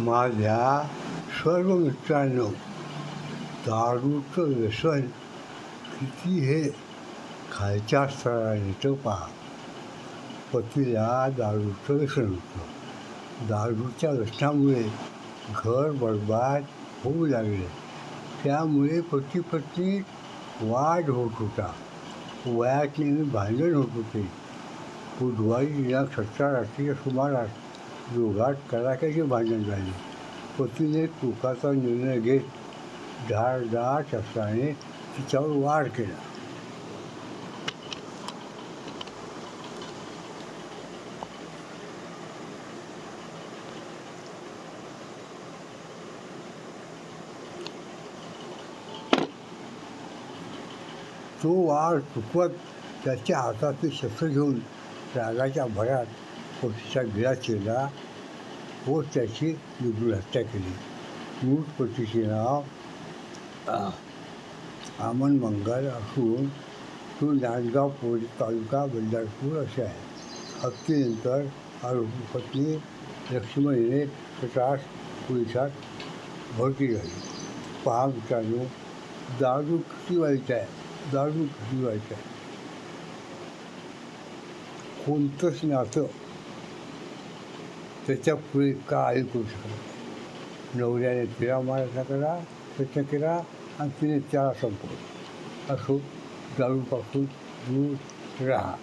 माझ्या सर्व मित्रांनो दारूचं व्यसन किती हे खालच्या स्तराने नेतं पहा पतीला दारूचं व्यसन होतं दारूच्या व्यसनामुळे घर बरबाद होऊ लागले त्यामुळे पती पत्नी वाद होत होता वयाची भांडण होत होते बुधवारी दिनांक सतरा रात्रीच्या सुमारास दोघात कडाक्याचे भांडण झाले पतीने चुकाचा निर्णय घेत धारदार शस्त्राने तिच्यावर वार केला तो वार चुकवत त्याच्या हातातील शस्त्र घेऊन रागाच्या भरात पतीचा गिळा चिरला व त्याची निर्गुण हत्या केली मूळ पतीचे नाव आमन मंगल असून तो नांदगाव पोलीस तालुका बंडारपूर असे आहे हत्येनंतर आरोपी पत्नी लक्ष्मणीने स्वतःच पोलिसात भरती झाली पहा मित्रांनो दारू किती वाईट आहे दारू किती वाईट आहे कोणतंच नातं त्याच्या पुढे का ऐकू शकत नवऱ्याने तिला मारायचा करा प्रयत्न केला आणि तिने त्याला संपवलं. असो दारूपासून दूर राहा.